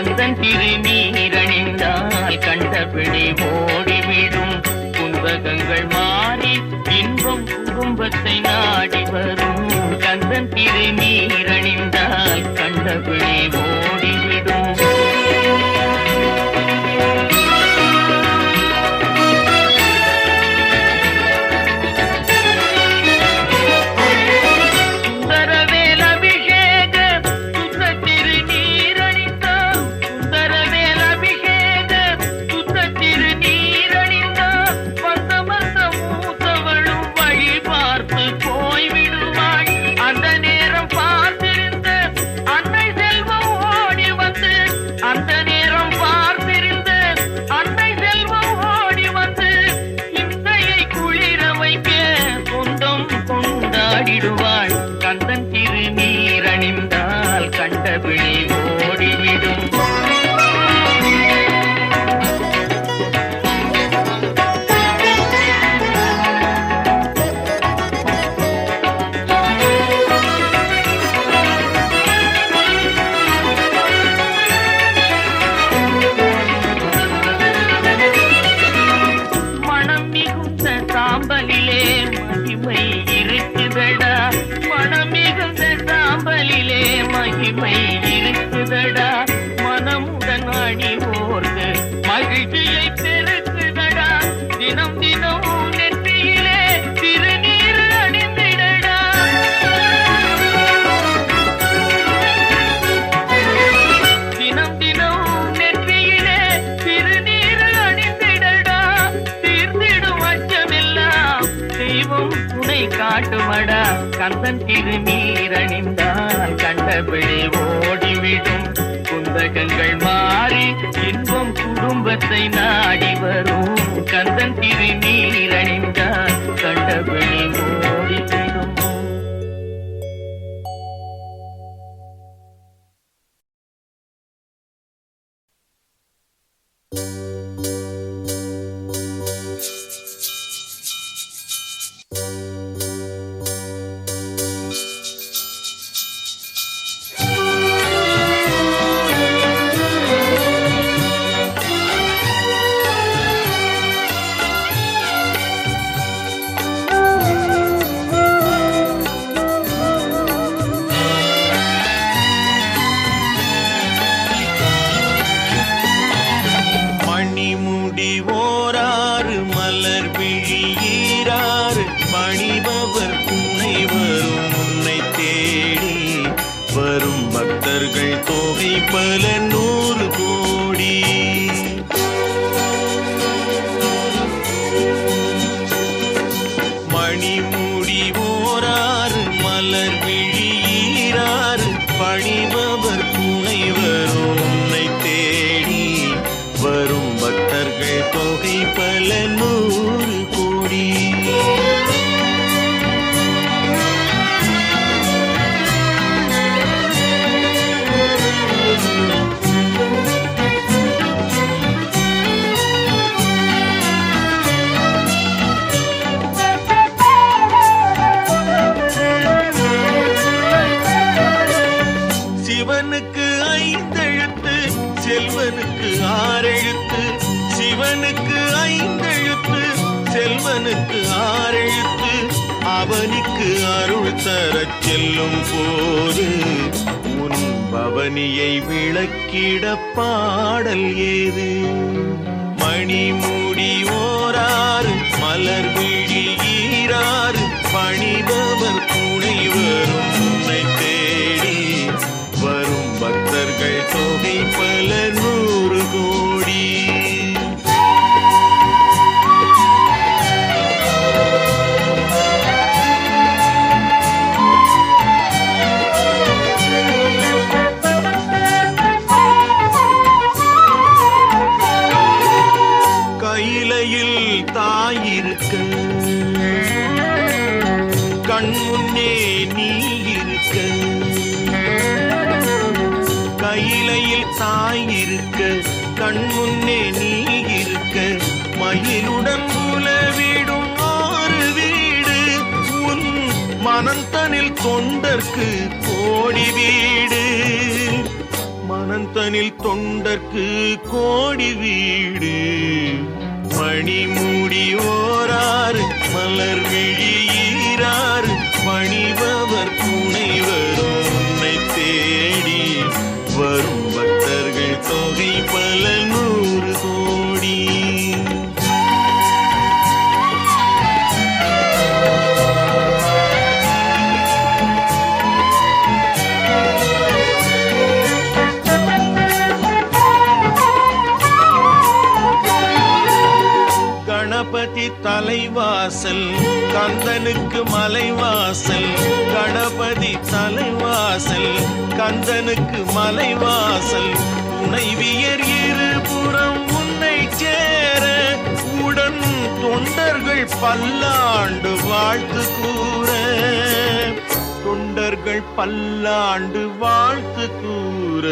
கந்தன் திருநீரணிந்தால் கண்டபிடி ஓடிவிடும். புந்தகங்கள் மாறி இன்பம் குடும்பத்தை நாடி வரும். கந்தன் திருநீரணிந்தால் மகிமை இருக்குதடா மனமுடன் அணி ஓர்ந்து மகிழ்ச்சியை பெருக்குதடா தினம் தினம் நெற்றியிலே திருநீர் அணிந்திடடா தினம் தினம் நெற்றியிலே திருநீர் அணிந்திடடா தீர்ந்திடும் அச்சமெல்லாம் தெய்வம் துணை காட்டுமடா கந்தன் திருநீர் கந்தத்தை நாடி வரும் கந்தன் திருநீ ஓராறு மலர் விழியீராறு பணிபவர் துணை வரும் உன்னை தேடி. வரும் பக்தர்கள் தொகை பல நூறு பவனியை விளக்கிட பாடல் ஏது? மணிமுடி ஓராறு மலர் விழி ஈராறு பணிபவர் துணை வரும் உன்னை தேடி. வரும் பக்தர்கள் தொகை பல நூறு கோடி தொண்டர்க்கு கோடி வீடு. மனந்தனில் தொண்டர்க்கு கோடி வீடு. மணிமூடி ஓராறு மலர் விழி ஈராறு பணிபவர் துணை உன்னை தேடி. வரும் பக்தர்கள் தொகை பல நூறு தலைவாசல் கந்தனுக்கு மலைவாசல் கணபதி தலைவாசல் கந்தனுக்கு மலைவாசல். துணைவியர் இருபுறம் உன்னை சேர உடன் தொண்டர்கள் பல்லாண்டு வாழ்த்து கூற. தொண்டர்கள் பல்லாண்டு வாழ்த்து கூற.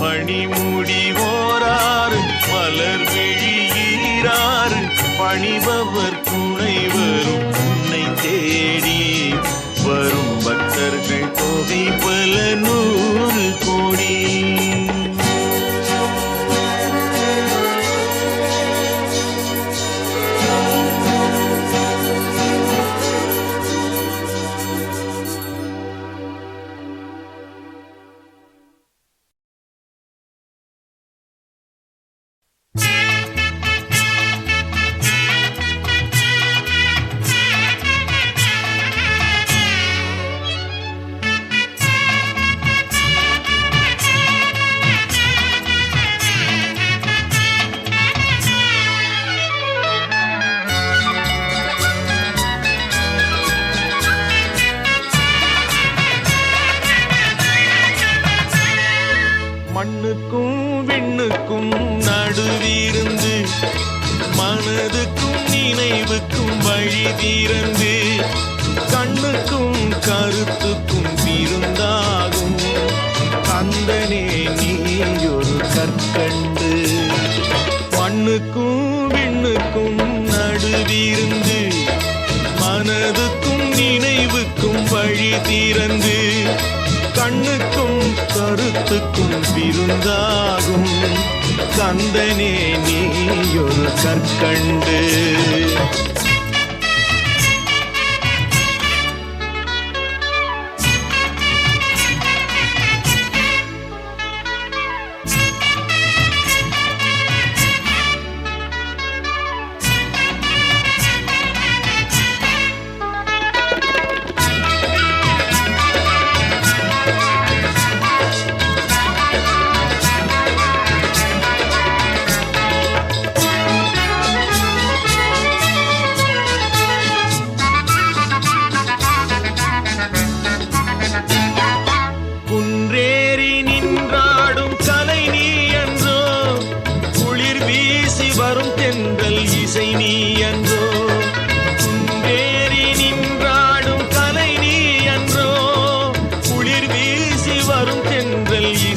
மணிமுடி ஓராறு மலர் விழி ஈராறு பணிபவர் துணை வரும். உன்னை தேடி வரும் பக்தர்கள் தொகை பல நூறு மனதுக்கும் நினைவுக்கும் வழி திறந்து கண்ணுக்கும் கருத்துக்கும் விருந்தாகும். கந்தனே நீயொரு கற்கண்டு. மண்ணுக்கும் விண்ணுக்கும் நடுவிருந்து மனதுக்கும் நினைவுக்கும் வழி திறந்து கண்ணுக்கும் கருத்துக்கும் விருந்தாகும். கந்தனே நீ ஒரு கற்கண்டு.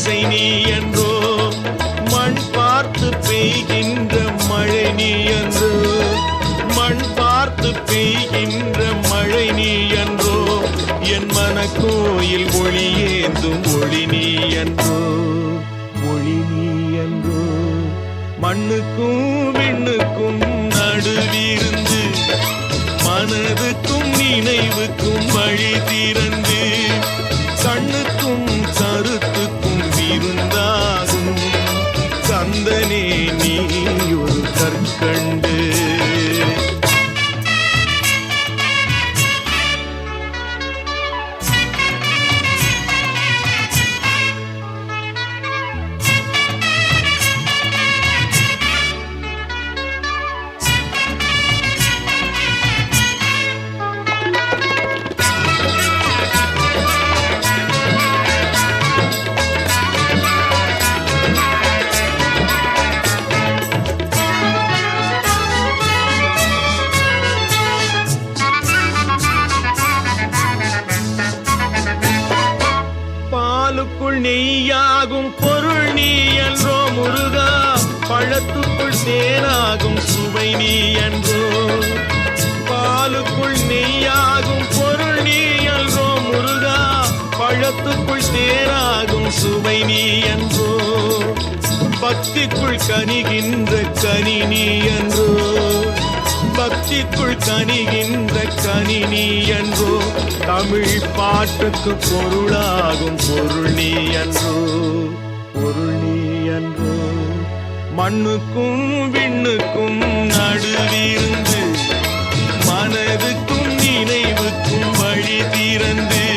இசை நீ என்றோ மண் பார்த்து பெய்கின்ற மழை நீ என்றோ மண் பார்த்து பெய்கின்ற மழை நீ என்றோ என் மனக்கோயில் ஒளியேந்தும் ஒளி நீ என்றோ ஒளி நீ என்றோ மண்ணுக்கும் பழத்துக்குள் சுவை நீ என்றோ பக்திக்குள் கனிகின்ற கனி நீ என்றோ பக்திக்குள் கனிகின்ற கனி நீ என்றோ தமிழ் பாட்டுக்கு பொருளாகும் பொருள் நீ என்றோ பொருள் நீ என்றோ மண்ணுக்கும் விண்ணுக்கும் நடுவிருந்து மனதுக்கும் நினைவுக்கும் வழி திறந்து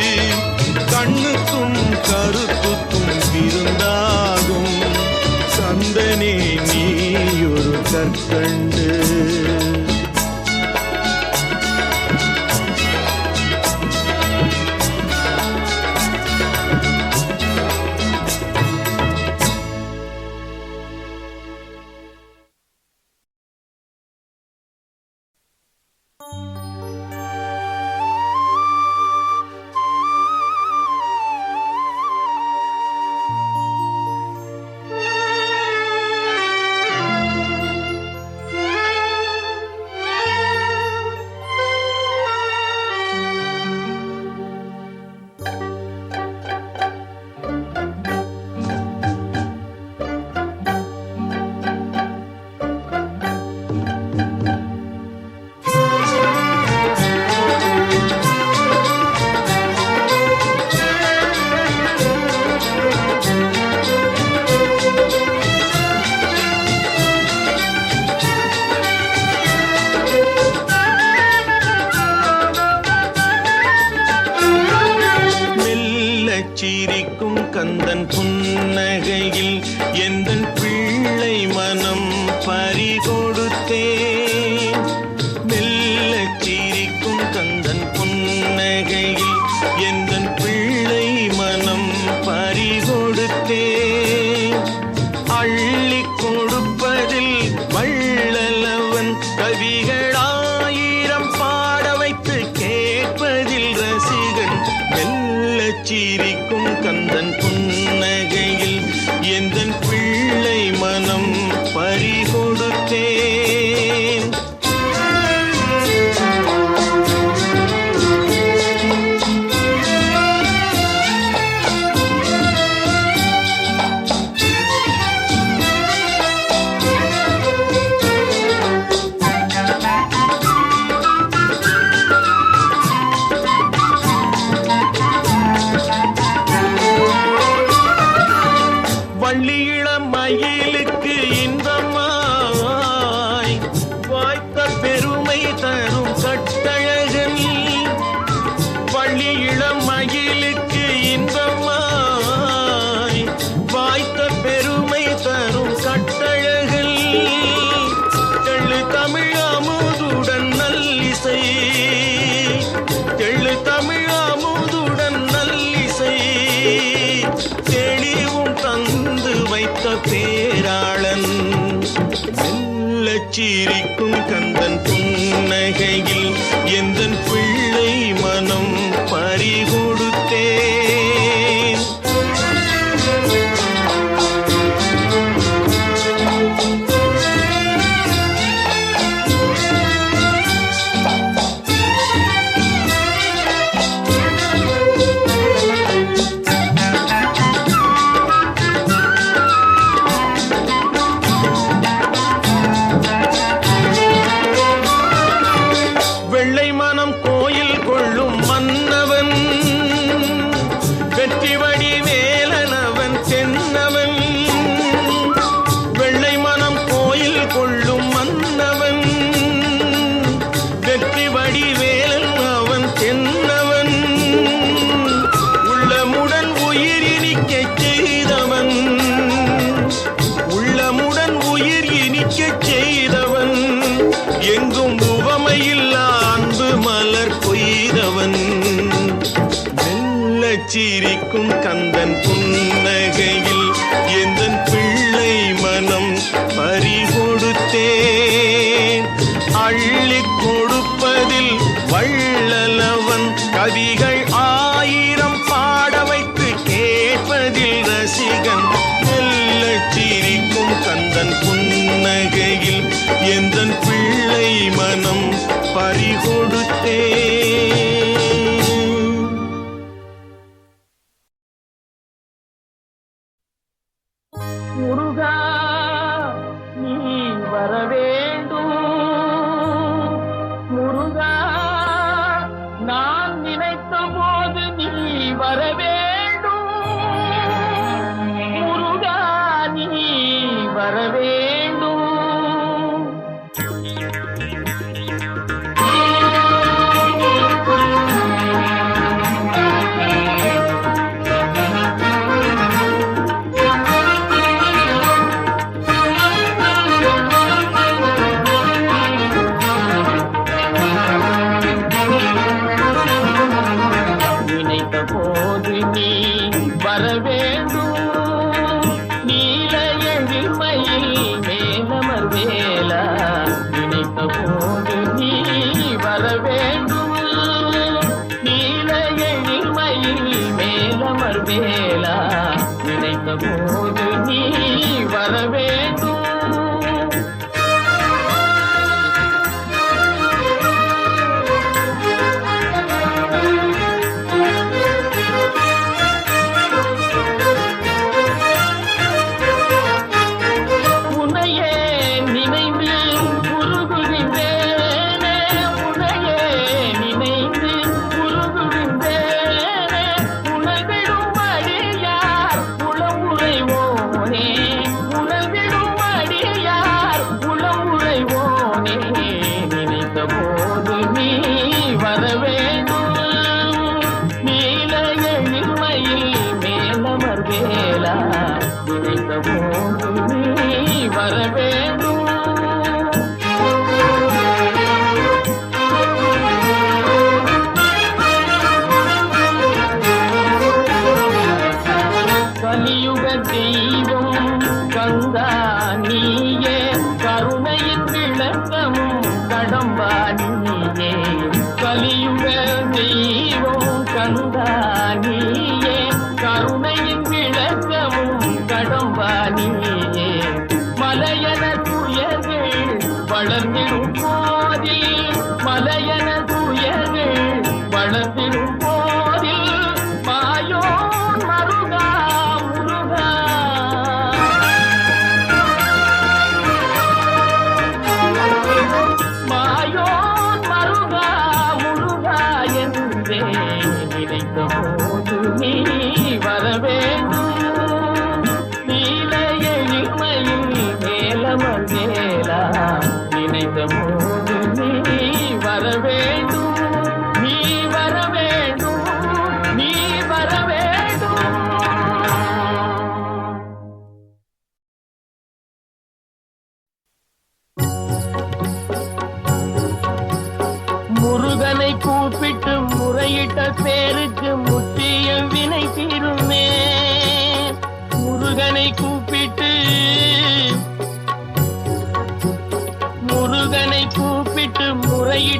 கருத்து கருத்துக்கும் சந்தனே நீ ஒரு கற்கண்டு. வேலன் அவன் தென்னவன் உள்ளமுடன் உயிர் இனிக்க செய்தவன். உள்ளமுடன் உயிர் இனிக்க செய்தவன். எங்கும் உவமையில்லா அன்பு மலர் கொய்தவன் மெல்லச் சிரிக்கும் பிள்ளை மனம் பறிகொடுத்தே. நினைத்தோம்